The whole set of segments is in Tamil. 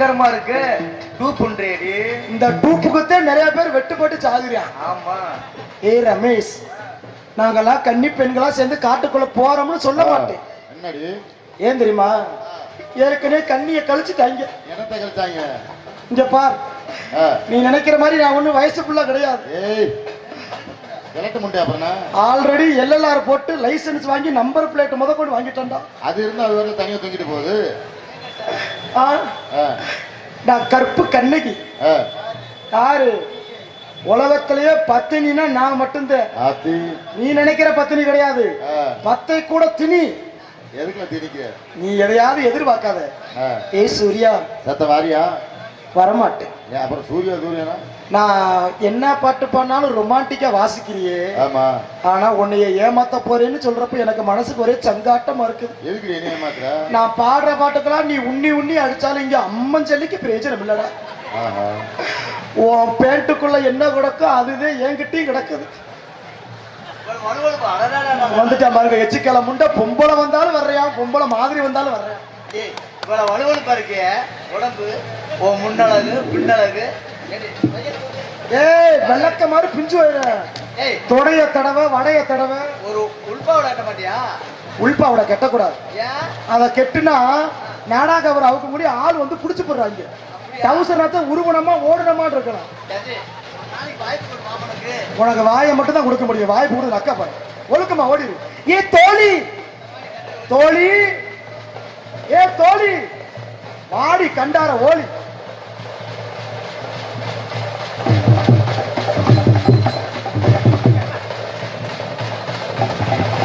பயங்கரமா இருக்கு. டூப்புன்றேடி இந்த டூப்புக்குத்தே நிறைய பேர் வெட்டு போட்டு சாகுறியான் ஆமா. ஏய் ரமேஷ் நாங்கெல்லாம் கன்னி பெண்களா சேர்ந்து காட்டுக்குள்ள போறோம்னு சொல்ல மாட்டேன். என்னடி? ஏன் தெரியுமா? ஏற்கனவே கண்ணியை கழிச்சுட்டாங்க என்னத்தை கழிச்சாங்க? இங்க பார். ஆ, நீ நினைக்கிற மாதிரி நான் ஒன்றும் வயசுக்குள்ள கிடையாது. ஏய் கிழட்டு முண்டை அப்புறம்னா ஆல்ரெடி எல்எல்ஆர் போட்டு லைசென்ஸ் வாங்கி நம்பர் பிளேட் முத கொண்டு வாங்கிட்டேன்டா. அது இருந்தா அது வரல தனியா தூக்கிட்டு போகுது. நான் கற்பு கண்ணகி. யாரு? உலகத்திலேயே பத்தினினா நான் மட்டும்தான். நீ நினைக்கிற பத்தினி கிடையாது. பத்தை கூட திணி. திணிக்க நீ எதையாவது எதிர்பார்க்காத. ஏய் சூர்யா. சத்த வாரியா? வரமாட்டேன். ஏன் அப்புறம் சூர்யா சூரியனா? நான் என்ன பாட்டு பண்ணாலும் ரொமான்டிக்கா வாசிக்கிறியே. ஆமா. ஆனா உன்னைய ஏமாத்த போறேன்னு சொல்றப்ப எனக்கு மனசுக்கு ஒரே சங்காட்டமா இருக்குது எதுக்கு என்ன ஏமாத்துற? நான் பாடுற பாட்டுக்கெல்லாம் நீ உண்ணி உண்ணி அடிச்சாலும் இங்க அம்மன் செல்லிக்கு பிரயோஜனம் இல்லடா. ஆஹா. உன் பேண்ட்டுக்குள்ள என்ன கிடக்கோ அதுதான் என்கிட்டயும் கிடக்குது. வந்துட்டான் பாருங்க எச்சிக்கலை முண்டை பொம்பளை வந்தாலும் வர்றியான் பொம்பளை மாதிரி வந்தாலும் வர்றேன். ஏய் இவ்வளவு வலுவலுப்பா இருக்கே உடம்பு ஓ முன்னழகு பின்னழகு. ஏய் வெள்ளக்க மாதிரி பிஞ்சு போயிடுறேன் ஏய். தொடைய தடவை வடைய தடவை. ஒரு உள்பாவோட ஆட்ட மாட்டியா? உள்பாவோட கெட்டக்கூடாது. ஏன்? அதை கெட்டுனா நாடா கவர் அவுக்க முடியும் ஆள் வந்து பிடிச்சு போடுறாங்க. டவுசர் நாத்த உருவனமா ஓடணுமான்னு இருக்கலாம். வாய்ப்பு உனக்கு? வாயை மட்டும் தான் கொடுக்க முடியும். வாய் போடுறது அக்கா பாரு. ஒழுக்கமா ஓடிடு ஏ தோழி! தோழி! ஏ தோழி வாடி கண்டார ஓலி.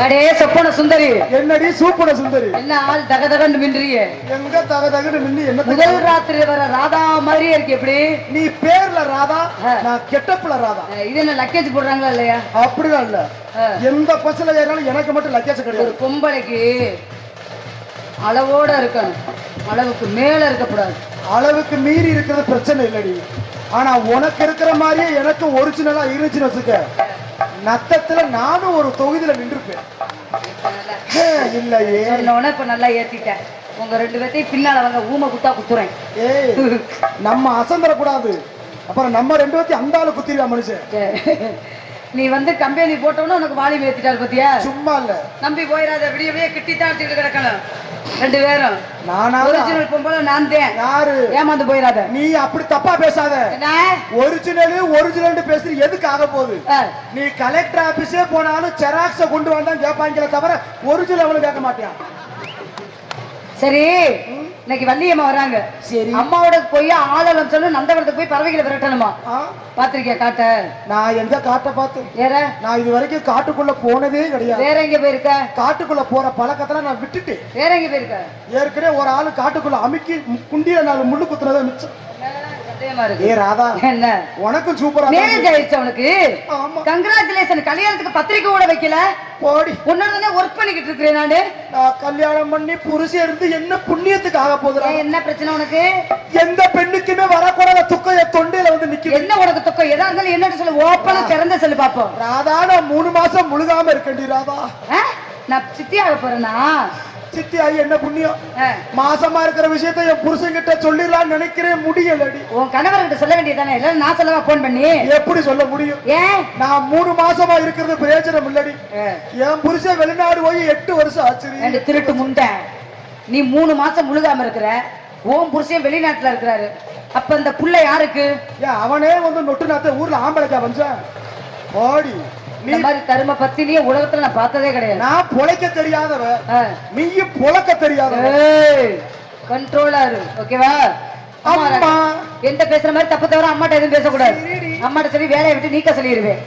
அடே சொப்பன சுந்தரி. என்னடி சூப்பர சுந்தரி? என்ன ஆள் தக தகன்னு மின்றிய. எங்க தக தகன்னு என்ன முதல் ராத்திரி வர ராதா மாதிரியே இருக்கு எப்படி? நீ பேர்ல ராதா. நான் கெட்டப்புல ராதா. இது என்ன லக்கேஜ் போடுறாங்களா இல்லையா? அப்படிதான் இல்ல. எந்த பஸ்ல ஏறினாலும் எனக்கு மட்டும் லக்கேஜ் ஒரு கிடையாது பொம்பளைக்கு அளவோட இருக்கணும். அளவுக்கு மேல இருக்கக்கூடாது. அளவுக்கு மீறி இருக்கிறது பிரச்சனை இல்லடி ஆனா உனக்கு இருக்கிற மாதிரியே எனக்கு ஒரிஜினலா இருந்துச்சுன்னு வச்சுக்க. நத்தத்துல நானும் ஒரு தொகுதியில ஏ, இல்லையே. சொன்னோன்னே இப்ப நல்லா ஏத்திட்டேன். உங்க ரெண்டு பேர்த்தையும் பின்னால வாங்க ஊமை குத்தா குத்துறேன். ஏய் நம்ம அசந்தரக்கூடாது. அப்புறம் நம்ம ரெண்டு பேர்த்தையும் அந்த ஆளு குத்திருக்கா மனுஷன். நீ வந்து கம்பெனி போட்டவொன்னு உனக்கு வாலி ஏத்திட்டாரு பத்தியா? சும்மா இல்ல. நம்பி போயிடாத விடிய விடிய கிட்டி தான் கிடக்கணும். ரெண்டு பேரும். நானா? ஒரிஜினல் பொம்பளை நான் தான். யாரு? ஏமாந்து போயிடாத நீ அப்படி தப்பா பேசாத. ஒரிஜினல் ஒரிஜினல் பேசுறது எதுக்கு ஆக போகுது? நீ கலெக்டர் ஆபீஸே போனாலும் ஜெராக்ஸ கொண்டு வந்தா கேட்பாங்களே தவிர ஒரிஜினல் கேட்க மாட்டான் சரி. இன்னைக்கு வள்ளியம்மா வராங்க சரி. அம்மாவோட போய் ஆதலம் சொல்லு நந்தவரத்துக்கு போய் பறவைகளை விரட்டணுமா? பாத்திருக்கியா காட்ட? நான் எங்க காட்ட பார்த்து வேற? நான் இது வரைக்கும் காட்டுக்குள்ள போனதே கிடையாது. வேற எங்க போயிருக்க? காட்டுக்குள்ள போற பழக்கத்துல நான் விட்டுட்டேன். வேற எங்க போயிருக்க? ஏற்கனவே ஒரு ஆளு காட்டுக்குள்ள அமுக்கி குண்டியில நாலு முள்ளு குத்துனதை மிச்சம். ஏ ராதா என்ன? உனக்கும் சூப்பரா மேரேஜ் ஆயிடுச்சு அவனுக்கு. கங்க்ராச்சுலேஷன் கல்யாணத்துக்கு பத்திரிக்கை கூட வைக்கல. போடி. உன்னோட ஒர்க் பண்ணிக்கிட்டு இருக்கிறேன் நானு. கல்யாணம் பண்ணி புருஷன் இருந்து என்ன புண்ணியத்துக்கு ஆக என்ன பிரச்சனை உனக்கு? எந்த பெண்ணுக்குமே வரக்கூடாத துக்கம் என் தொண்டையில வந்து நிக்குது. என்ன உனக்கு துக்கம்? எதா இருந்தாலும் என்னன்னு சொல்லு. ஓப்பனா திறந்த சொல்லு பாப்போம். ராதா நான் மூணு மாசம் முழுகாம இருக்கேன்டி ராதா? நான் சித்தி ஆக போறேனா? சித்தி ஆகி என்ன புண்ணியம். மாசமா இருக்கிற விஷயத்த என் புருஷன் கிட்ட சொல்லிடலாம்னு நினைக்கிறேன் முடியலடி. உன் கணவர்கிட்ட சொல்ல வேண்டியதானே இல்ல நான் சொல்லவா போன் பண்ணி. எப்படி சொல்ல முடியும்? ஏன்? நான் மூணு மாசமா இருக்கிறது பிரயோஜனம் இல்லடி. என் புருஷன் வெளிநாடு போய் எட்டு வருஷம் ஆச்சு. திருட்டு முண்டை. நீ மூணு மாசம் முழுகாம இருக்கிற. ஓம் புருஷன் வெளிநாட்டுல இருக்கிறாரு. அப்ப இந்த புள்ள யாருக்கு? அவனே வந்து நொட்டு நாத்த ஊர்ல ஆம்பளைக்கா வந்தான். ஓடி இந்த மாதிரி தரும பத்தினியே உலகத்துல நான் பார்த்ததே கிடையாது. நான் பொழைக்க தெரியாதவ. நீயும் பொழக்க தெரியாதவ கண்ட்ரோலா இரு ஓகேவா? அம்மா. எந்த பேசுற மாதிரி தப்பு தவிர அம்மாட்ட எதுவும் பேசக்கூடாது. அம்மாட்ட சொல்லி வேலையை விட்டு நீக்க சொல்லிடுவேன்.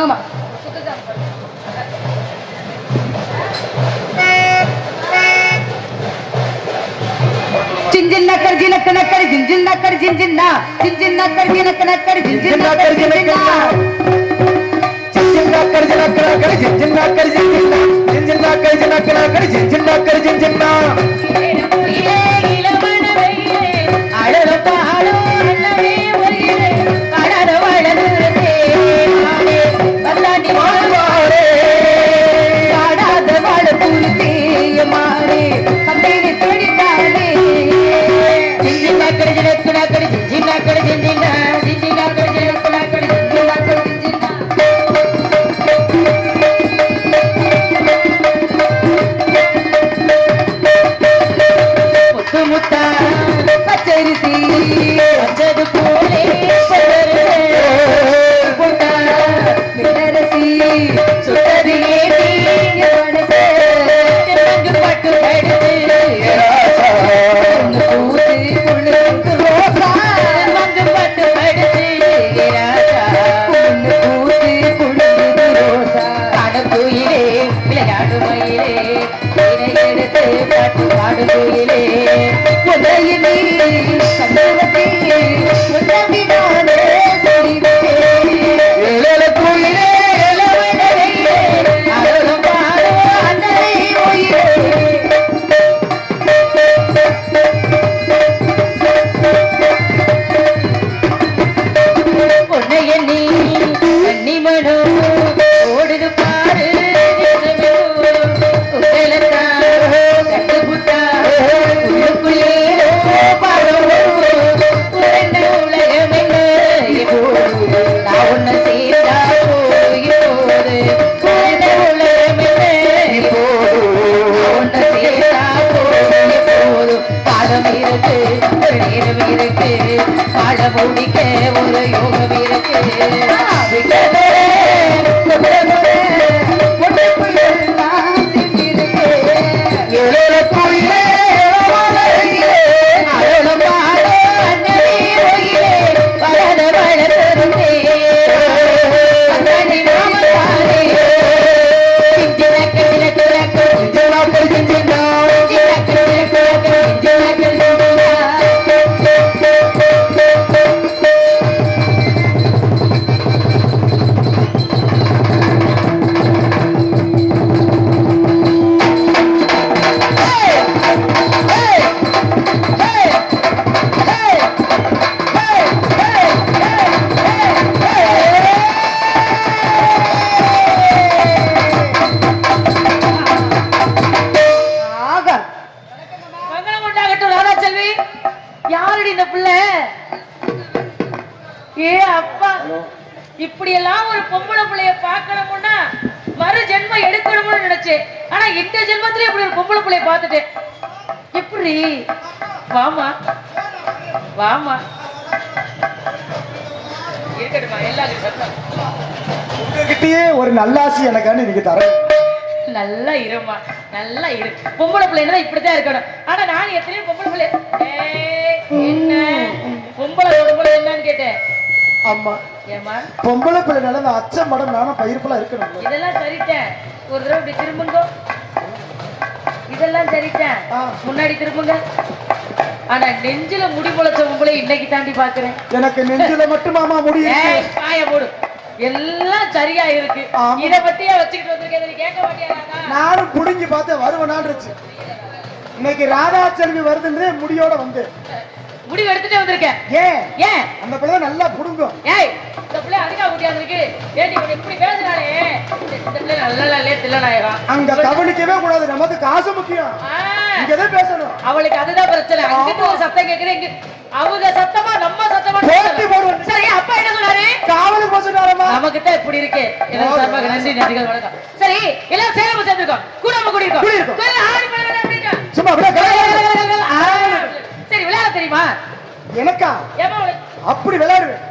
ஆமா. జింజిన్నక్కడి జినక్కనక్కడి జింజిన్నక్కడి జింజిన్న జింజిన్నక్కడి జినక్కనక్కడి జింజిన్నక్కడి జింజిన్న జింజిన్నక్కడి జినక్కనక్కడి జింజిన్న నా பச்சரிசி பச்சது போலே. இப்படி எல்லாம் ஒரு பொம்பளை பிள்ளைய பார்க்கணும்னா மறு ஜென்மம் எடுக்கணும்னு நினைச்சேன். ஆனா இந்த ஜென்மத்திலே இப்படி ஒரு பொம்பளை பிள்ளைய பார்த்துட்டேன். எப்படி வாமா. வாமா. இருக்கட்டுமா. எல்லாரும் ஒரு நல்லாசி எனக்கான தரேன். நல்லா இருமா நல்லா இரு. பொம்பளை பிள்ளைன்னா இப்படிதான் இருக்கணும். ஆனா நான் எத்தனையோ பொம்பளை பிள்ளை என்ன? பொம்பளை பொம்பளை என்னன்னு கேட்டேன். ஆமா. ஏமா பொம்பளை பிள்ளைனால அந்த அச்சம் மடம் நானும் பயிர்ப்புலாம் இருக்கணும் இதெல்லாம் சரிட்டேன். ஒரு தடவை இப்படி திரும்புங்க. இதெல்லாம் சரிட்டேன். முன்னாடி திரும்புங்க. ஆனா நெஞ்சில முடி முளைச்ச உங்களை இன்னைக்கு தாண்டி பாக்குறேன். எனக்கு நெஞ்சில மட்டுமாமா முடியும் ஏய், வாய போடு எல்லாம் சரியா இருக்கு. இத பத்தியே வச்சுக்கிட்டு வந்திருக்கேன். கேட்க மாட்டியா நானும் புடுங்கி பார்த்து வருவனான்றுச்சு. இன்னைக்கு ராதா செல்வி வருதுன்றே முடியோட வந்து முடிவு எடுத்துட்டே வந்திருக்கேன். ஏன்? ஏன்? அந்த பிள்ளை நல்லா புடுங்கும். ஏய் இந்த பிள்ளை அதிகா குட்டியா இருக்கு ஏடி இப்படி பேசுறானே. இந்த பிள்ளை நல்ல இல்லையே தில்லநாயகம் அங்க கவனிக்கவே கூடாது. நமக்கு காசு முக்கியம். இங்கதான் பேசணும். அவளுக்கு அதுதான் பிரச்சனை. அங்கிட்டு ஒரு சத்தம் கேக்குது இங்க அவங்க சத்தமா நம்ம சத்தமா போட்டி போடுவோம். சரி அப்பா என்ன சொன்னாரு? காவலுக்கு போச்சுட்டாரம்மா நமக்கு தான் இப்படி இருக்கு. எனக்கு சார்பாக நன்றி நன்றிகள் வணக்கம். சரி எல்லாம் சேலம் சேர்ந்துருக்கோம். கூட நம்ம அப்படிங்க. சும்மா அப்படியே தெரியுமா எனக்கா அப்படி விளையாடுவேன்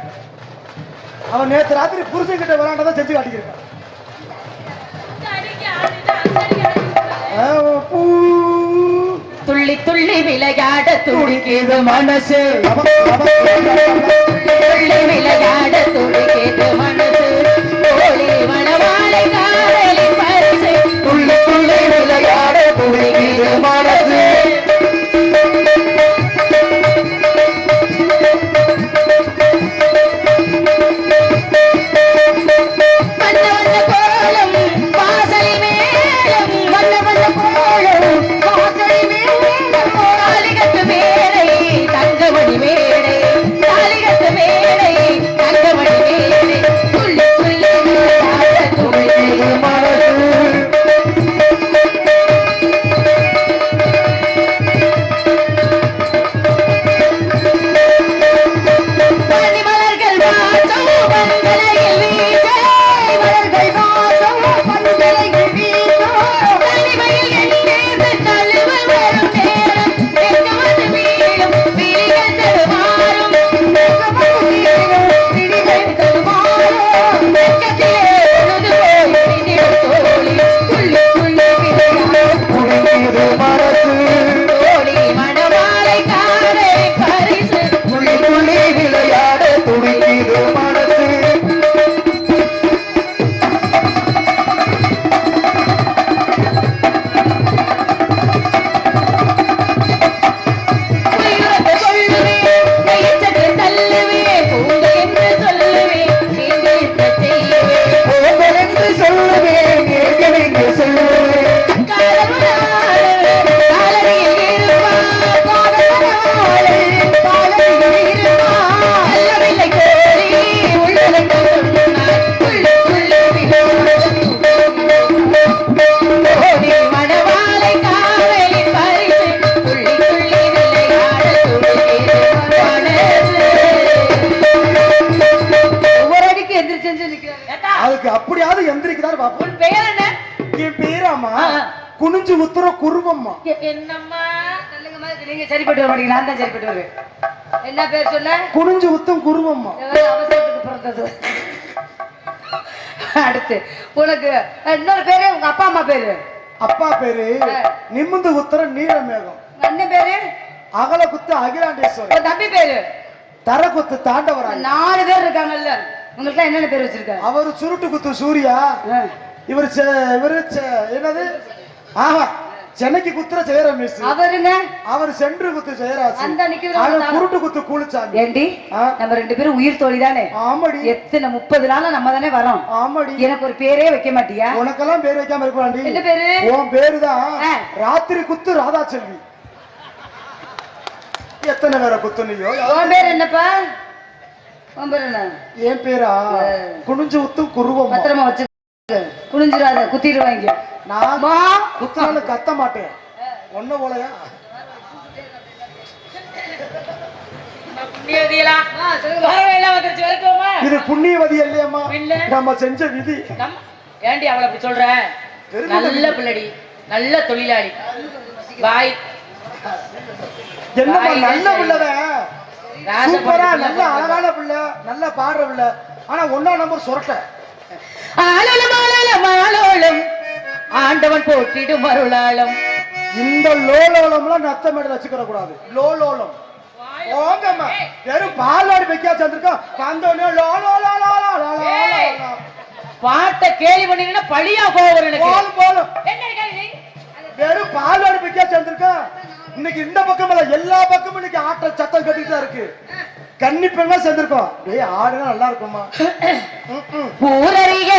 அவன் நேத்து ராத்திரி புருஷன் கிட்ட விளையாண்டதான் செஞ்சு காட்டிக்கிறேன் துள்ளி துள்ளி விளையாட துடிக்குது மனசு குனிஞ்சு உத்தர குருவம்மா. என்னம்மா? சொல்லுங்க மாதிரி நீங்க சரிப்பட்டு வர மாட்டீங்க நான் தான் சரிப்பட்டு வருவேன். என்ன பேர் சொன்ன குனிஞ்சு உத்தம் குருவம்மா. அவசரத்துக்கு பிறந்தது. அடுத்து உனக்கு இன்னொரு பேரு உங்க அப்பா அம்மா பேரு? அப்பா பேரு நிமிந்து உத்தர நீலமேகம். உங்க அண்ணன் பேரு? அகல குத்து அகிலாண்டேஸ்வரர். தம்பி பேரு? தர குத்து தாண்டவராய் நாலு பேர் இருக்காங்கல்ல. உங்களுக்கு என்னென்ன பேர் வச்சிருக்க? அவரு சுருட்டு குத்து சூர்யா. இவர் இவரு செ- என்னது? ஆஹா சென்னைக்கு குத்துற ஜெயரமேஷ் அவருங்க? அவர் சென்று குத்து ஜெயராஜ். அந்த தான். குருட்டு குத்து கூலிச்சாமி. ஏண்டி. நம்ம ரெண்டு பேரும் உயிர் தோழி தானே? ஆமாடி. எத்தனை முப்பது நாளா நம்ம தானே வரோம். ஆமாடி. எனக்கு ஒரு பேரே வைக்க மாட்டியா? உனக்கெல்லாம் பேர் வைக்காம இருப்பாண்டி என்ன பேரு? உன் பேருதான் ஆ. ராத்திரி குத்து ராதா செல்வி எத்தனை பேரை குத்து நீயோ உன் பேர் என்னப்பா? உன் பேர் என்ன? என் பேரா? குனிஞ்சு உத்தும் குருவம் பத்திரமா வச்சு குனிஞ்சிடாத குத்திடுவாங்க. நான் அம்மா குத்துனாலும் கத்த மாட்டேன். ஒன்ன போலயா? இது புண்ணியவதி இல்லையம்மா? நம்ம செஞ்ச விதி. ஏண்டி அவளை அப்படி சொல்ற? நல்ல பிள்ளடி நல்ல தொழிலாளி. பாய் என்னம்மா நல்ல சரி. பிள்ளைதான் ராசப்பட்டு சூப்பரா பிள்ளை நல்ல. அழகான பிள்ளை நல்ல பாடுற பிள்ளை. ஆனா ஒன்னா நம்பர் சுரட்ட. ஆலோலம் ஆலோலம் ஆலோலம் ஆண்டவன் போற்றிடும் அருளாலம் இந்த லோலோலம்லாம் நத்த மேடல வச்சுக்கிற கூடாது லோலோலம் ஓங்கம்மா வெறும் பாலாடு வைக்கா சேர்ந்திருக்கோம் வந்தோடனே லோ லோ லோ லோ லோ லோ லோ ஏய். லோ. பாட்டை கேலி பண்ணீங்கன்னா பழியா வரும் எனக்கு போதும் போதும் கேள்வி? வெறும் பாலாடு வைக்கா சேர்ந்திருக்கோம் இன்னைக்கு இந்த பக்கம் எல்லா பக்கமும் இன்னைக்கு ஆட்ட சத்தம் கட்டிட்டு தான் இருக்கு கன்னி பெண்ணா சேர்ந்திருக்கோம் டேய் ஆடுனா நல்லா இருக்குமா. ஊரறிய